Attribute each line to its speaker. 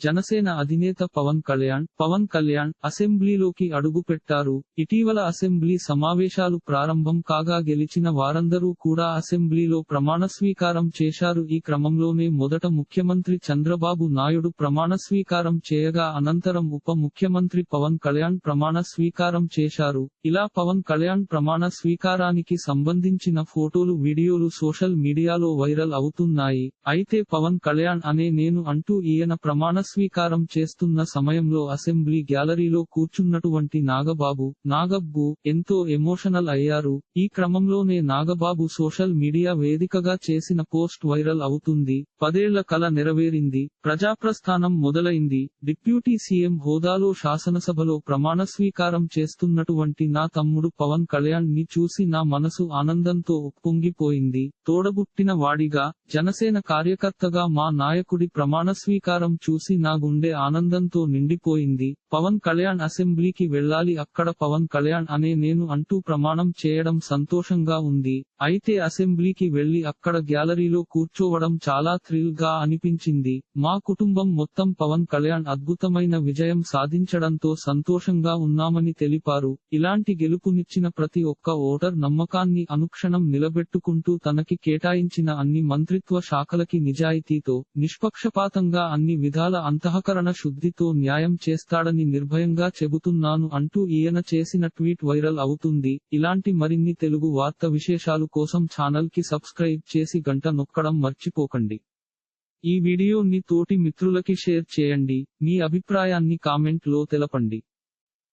Speaker 1: జనసేన అధినేత పవన్ కళ్యాణ్ పవన్ కళ్యాణ్ అసెంబ్లీలోకి అడుగు పెట్టారు ఇటీవల అసెంబ్లీ సమావేశాలు ప్రారంభం కాగా గెలిచిన వారందరూ కూడా అసెంబ్లీలో ప్రమాణ స్వీకారం చేశారు. ఈ క్రమంలోనే మొదట ముఖ్యమంత్రి చంద్రబాబు నాయుడు ప్రమాణ స్వీకారం చేయగా అనంతరం ఉప ముఖ్యమంత్రి పవన్ కళ్యాణ్ ప్రమాణ స్వీకారం చేశారు. ఇలా పవన్ కళ్యాణ్ ప్రమాణ స్వీకారానికి సంబంధించిన ఫోటోలు వీడియోలు సోషల్ మీడియాలో వైరల్ అవుతున్నాయి. అయితే పవన్ కళ్యాణ్ అనే నేను అంటూ ఈయన ప్రమాణ స్వీకారం చేస్తున్న సమయంలో అసెంబ్లీ గ్యాలరీలో కూర్చున్నటువంటి నాగబాబు నాగబ్బు ఎంతో ఎమోషనల్ అయ్యారు. ఈ క్రమంలోనే నాగబాబు సోషల్ మీడియా వేదికగా చేసిన పోస్ట్ వైరల్ అవుతుంది. పదేళ్ళ కల నెరవేరింది. ప్రజాప్రస్థానం మొదలైంది. డిప్యూటీ సీఎం హోదాలో శాసనసభలో ప్రమాణ స్వీకారం చేస్తున్నటువంటి నా తమ్ముడు పవన్ కళ్యాణ్ని చూసి నా మనసు ఆనందంతో ఉప్పొంగిపోయింది. తోడబుట్టిన వాడిగా జనసేన కార్యకర్తగా మా నాయకుడి ప్రమాణ స్వీకారం చూసి నా గుండె ఆనందంతో నిండిపోయింది. పవన్ కళ్యాణ్ అసెంబ్లీకి వెళ్ళాలి. అక్కడ పవన్ కళ్యాణ్ అనే నేను అంటూ ప్రమాణం చేయడం సంతోషంగా ఉంది. అయితే అసెంబ్లీకి వెళ్ళి అక్కడ గ్యాలరీలో కూర్చోవడం చాలా థ్రిల్గా అనిపించింది. మా కుటుంబం మొత్తం పవన్ కళ్యాణ్ అద్భుతమైన విజయం సాధించడంతో సంతోషంగా ఉన్నామని తెలిపారు. ఇలాంటి గెలుపునిచ్చిన ప్రతి ఒక్క ఓటర్ నమ్మకాన్ని అనుక్షణం నిలబెట్టుకుంటూ తనకి కేటాయించిన అన్ని మంత్రిత్వ శాఖలకి నిజాయితీతో నిష్పక్షపాతంగా అన్ని విధాల అంతఃకరణ శుద్ధితో న్యాయం చేస్తాడని నిర్భయంగా చెబుతున్నాను అంటూ ఈయన చేసిన ట్వీట్ వైరల్ అవుతుంది. ఇలాంటి మరిన్ని తెలుగు వార్త విశేషాలు కోసం ఛానల్కి సబ్స్క్రైబ్ చేసి గంట నొక్కడం మర్చిపోకండి. ఈ వీడియోని తోటి మిత్రులకి షేర్ చేయండి. మీ అభిప్రాయాన్ని కామెంట్లో తెలపండి.